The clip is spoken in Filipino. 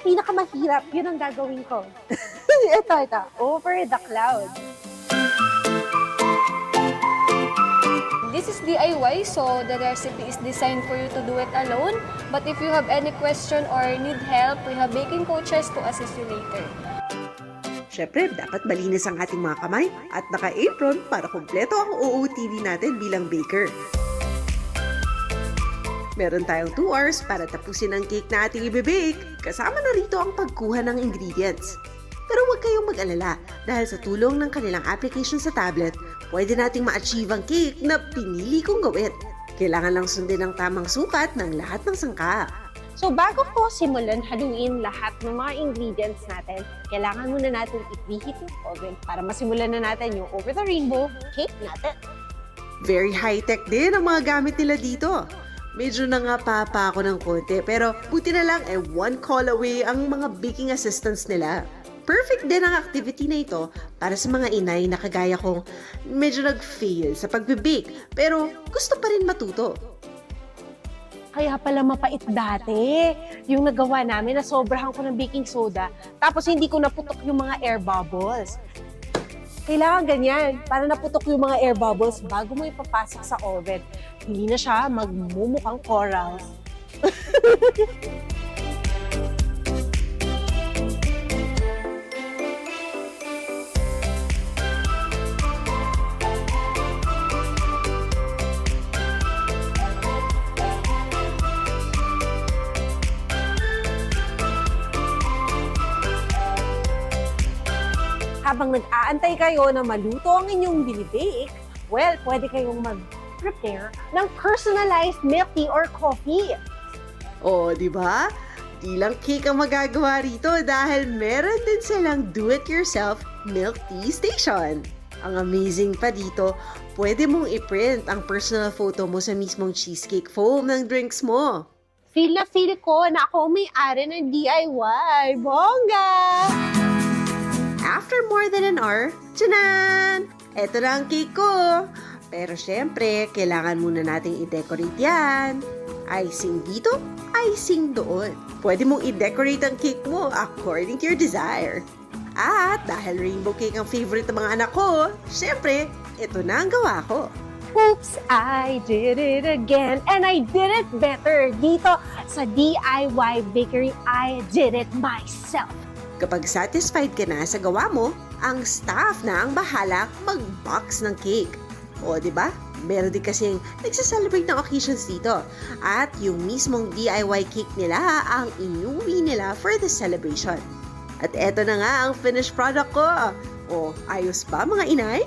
pinakamahirap, yun ang gagawin ko. ito, ito. Over the cloud. This is DIY, so the recipe is designed for you to do it alone. But if you have any question or need help, we have baking coaches to assist you later. Syempre, dapat malinis ang ating mga kamay at naka-apron para kumpleto ang OOTD natin bilang baker. Meron tayong 2 hours para tapusin ang cake na ating ibibake. Kasama na rito ang pagkuha ng ingredients. Pero huwag kayong mag-alala dahil sa tulong ng kanilang application sa tablet, pwede nating ma-achieve ang cake na pinili kong gawin. Kailangan lang sundin ang tamang sukat ng lahat ng sangka. So bago po simulan haluin lahat ng mga ingredients natin, kailangan muna natin i-preheat yung oven para masimulan na natin yung over the rainbow cake natin. Very high-tech din ang mga gamit nila dito. Medyo nangapapa ako ng konti pero buti na lang eh one call away ang mga baking assistants nila. Perfect din ang activity na ito para sa mga inay na kagaya kong medyo nag-fail sa pagbe-bake pero gusto pa rin matuto. Kaya pala mapait dati yung nagawa namin na sobrahan ko ng baking soda tapos hindi ko naputok yung mga air bubbles. Kailangan ganyan para naputok yung mga air bubbles bago mo ipapasok sa oven. Hindi na siya magmumukhang corals. Habang nag-aantay kayo na maluto ang inyong binibake, well, pwede kayong mag-prepare ng personalized milk tea or coffee. O, di ba? Di lang cake ang magagawa rito dahil meron din silang do-it-yourself milk tea station. Ang amazing pa dito, pwede mong i-print ang personal photo mo sa mismong cheesecake foam ng drinks mo. Feel na feel ko na ako may-ari ng DIY. Bongga! After more than an hour, tchanan! Eto na ang cake ko! Pero syempre, kailangan muna nating i-decorate yan. Icing dito, icing doon. Pwede mong i-decorate ang cake mo according to your desire. At dahil rainbow cake ang favorite ng mga anak ko, syempre, ito na ang gawa ko. Oops, I did it again and I did it better. Dito sa DIY Bakery, I did it myself. Kapag satisfied ka na sa gawa mo, ang staff na ang bahala mag-box ng cake. O, di ba? Meron din kasing nagsaselebrate ng occasions dito. At yung mismong DIY cake nila ang inuwi nila for the celebration. At eto na nga ang finished product ko. O, ayos ba mga inay?